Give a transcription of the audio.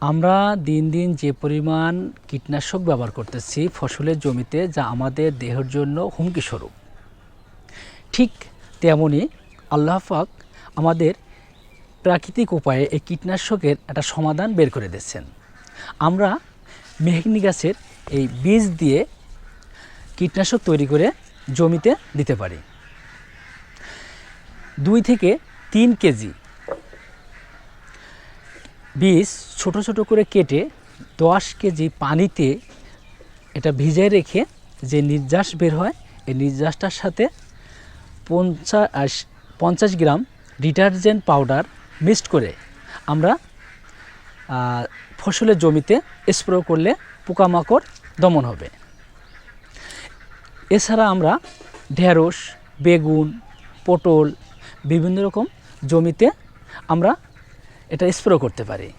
আমরা দিন দিন যে পরিমাণ কীটনাশক ব্যবহার করতেছি ফসলের জমিতে যা আমাদের দেহের জন্য হুমকি স্বরূপ ঠিক তেমনই আল্লাহ পাক আমাদের প্রাকৃতিক উপায়ে এই কীটনাশকের একটা সমাধান বের করে দিচ্ছেন আমরা মেহগনি গাছের এই বীজ দিয়ে কীটনাশক তৈরি করে জমিতে দিতে পারি। দুই থেকে তিন কেজি বীজ ছোট ছোট করে কেটে দশ কেজি পানিতে এটা ভিজায় রেখে যে নির্যাস বের হয়, এই নির্যাসটার সাথে পঞ্চাশ পঞ্চাশ গ্রাম ডিটারজেন্ট পাউডার মিক্সড করে আমরা ফসলের জমিতে স্প্রে করলে পোকামাকড় দমন হবে। এছাড়া আমরা ঢেঁড়স, বেগুন, পটল বিভিন্ন রকম জমিতে আমরা এটা স্প্রে করতে পারি।